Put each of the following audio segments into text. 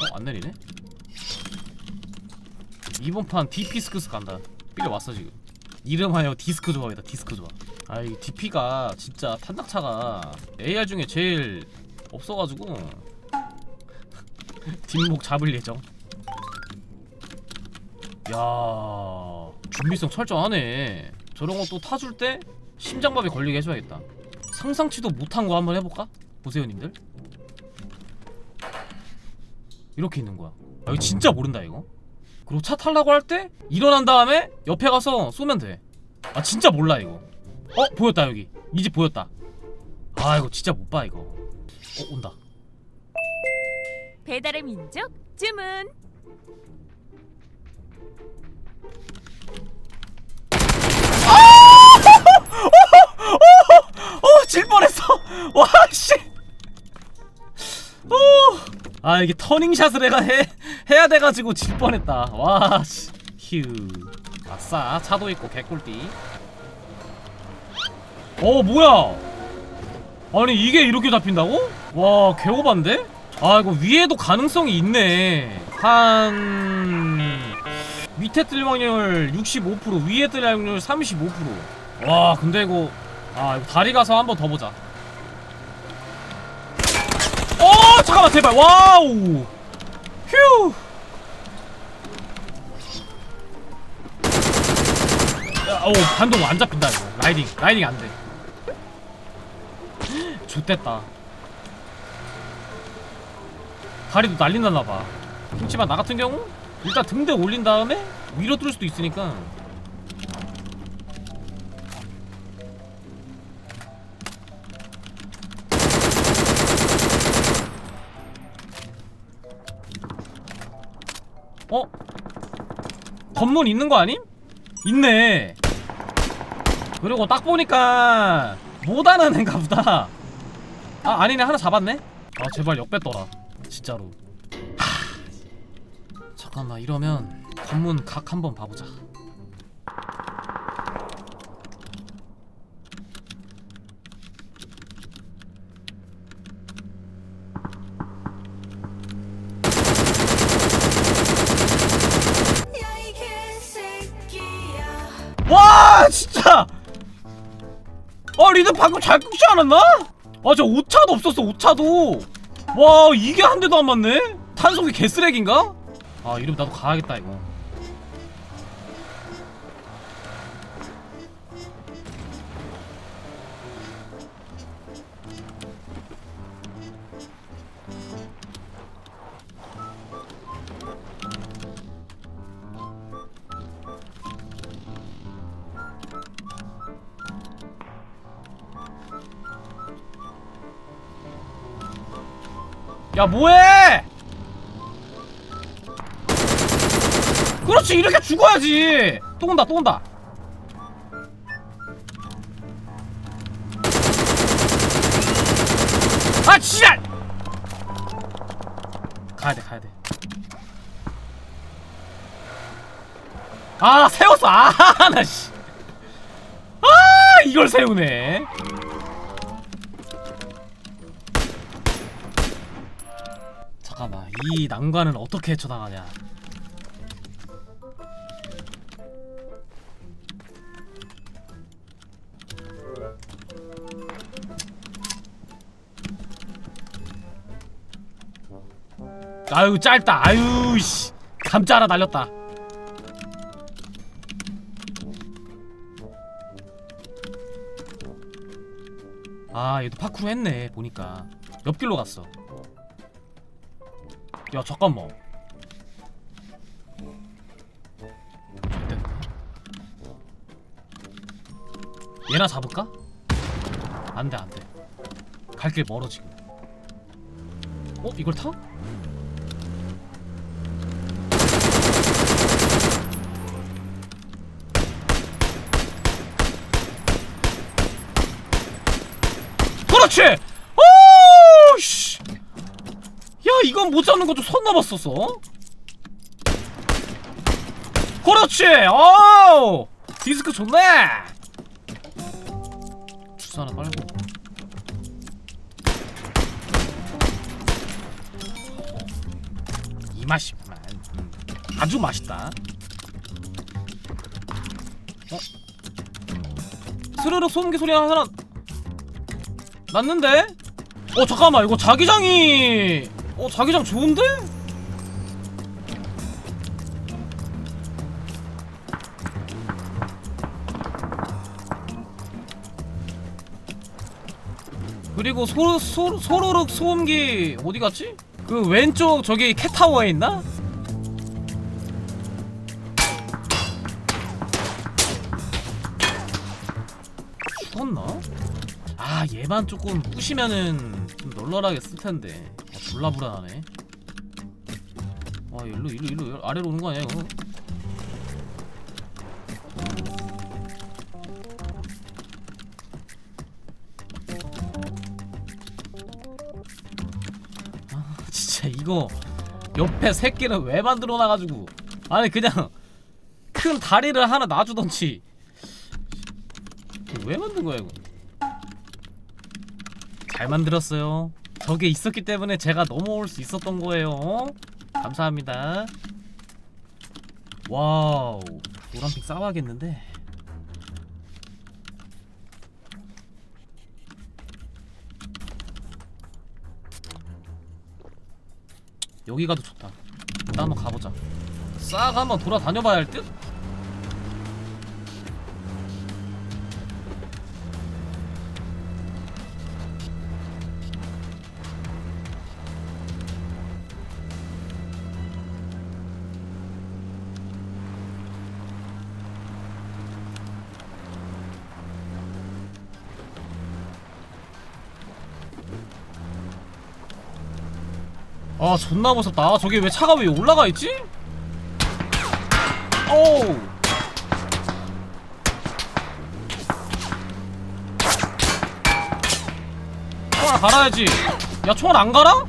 어? 안 내리네? 이번 판 디피스크스 간다 삐려 왔어 지금 이름하여 디스크 조합이다 디스크 조합 아이 DP가 진짜 탄낙차가 AR 중에 제일 없어가지고 뒷목 잡을 예정 야 준비성 철저하네 저런 거 또 타줄 때 심장밥에 걸리게 해줘야겠다 상상치도 못한 거 한번 해볼까? 보세요 님들 이렇게 있는 거야. 아, 이거 진짜 모른다 이거. 그리고 차 타려고 할 때 일어난 다음에 옆에 가서 쏘면 돼아 진짜 몰라 이거. 어 보였다 여기. 이 집 보였다. 아 이거 진짜 못 봐 이거. 어 온다. 배달의 민족 주문. 어, 질 뻔했어. 와, 씨. 어. 아, 이게 터닝샷을 해가 해 해야 돼 가지고 질 뻔했다. 와, 씨. 휴. 아싸, 차도 있고 개꿀띠. 어, 뭐야? 아니, 이게 이렇게 잡힌다고? 와, 개오반데? 아, 이거 위에도 가능성이 있네. 한 밑에 뜰 확률 65% 위에 뜰 확률 35%와 근데 이거 아 이거 다리 가서 한번 더 보자 어 잠깐만 제발. 와우. 휴. 야, 오 반동 안 잡힌다 이거. 라이딩. 라이딩 안돼. 좋됐다. 다리도 난리 났나봐. 그렇지만 나 같은 경우? 일단 등대 올린 다음에 위로 뚫을 수도 있으니까 어? 건물 있는 거 아님? 있네. 그리고 딱 보니까 못하는 애인가 보다. 아 아니네. 하나 잡았네. 아 제발 역뱉더라. 진짜로. 잠깐만. 이러면 관문 각 한번 봐보자 야이 개새끼야 와 진짜 아 리드 방금 잘 끊지 않았나? 아저 오차도 없었어 오차도 와 이게 한 대도 안 맞네? 탄속이 개쓰레기인가? 아 이러면 나도 가야겠다 이거 야 뭐해? 그렇지 이렇게 죽어야지. 또 온다 또 온다. 아 지랄 가야돼 가야돼. 아 세웠어. 아나씨. 아 이걸 세우네 잠깐만 이 난관은 어떻게 헤쳐나가냐. 아유 짧다. 아유 씨. 감자 하나 날렸다. 아 얘도 파쿠르 했네 보니까. 옆길로 갔어 야 잠깐만 됐다. 얘나 잡을까? 안돼 안돼 갈 길 멀어 지금 어? 이걸 타? 그렇지! 오! 씨! 야 이건 못 잡는 것도 선 넘었었어. 그렇지! 오 디스크 좋네! 주사 하나 빨고. 맛있구만. 음, 아주 맛있다. 어? 스르륵 소음기 소리 하나 났는데? 어 잠깐만. 이거 자기장이 어 자기장 좋은데? 그리고 소, 소, 소로륵 소음기 어디 갔지? 그 왼쪽 저기 캣타워에 있나? 죽었나? 아 얘만 조금 부시면은 좀 널널하게 쓸 텐데 아, 졸라 불안하네. 아 일로 일로 일로 아래로 오는 거 아니야 이거? 아 진짜 이거 옆에 새끼는 왜 만들어 놔가지고. 아니 그냥 큰 다리를 하나 놔주던지. 왜 만든 거야 이거? 잘 만들었어요 저게 있었기 때문에 제가 넘어올 수 있었던 거예요. 감사합니다. 와우. 노란핑 싸워야겠는데? 여기 가도 좋다. 일단 한번 가보자. 싹 한번 돌아다녀봐야 할 듯? 아 존나 무섭다 아, 저기 왜 차가 왜 올라가 있지? 오우 총알 갈아야지 야 총알 안 갈아?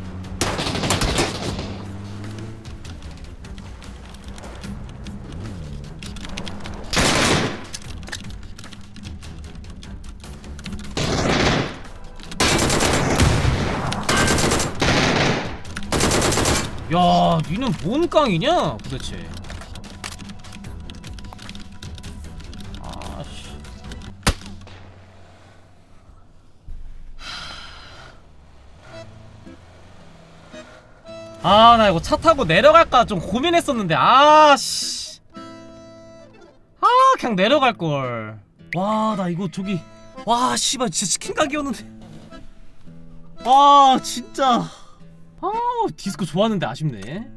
야, 니는 뭔 깡이냐, 도대체? 아씨. 아, 나 이거 차 타고 내려갈까 좀 고민했었는데, 아씨. 아, 그냥 내려갈 걸. 와, 나 이거 저기, 와, 씨발, 진짜 치킨 가게였는데. 아, 진짜. 아 디스코 좋았는데 아쉽네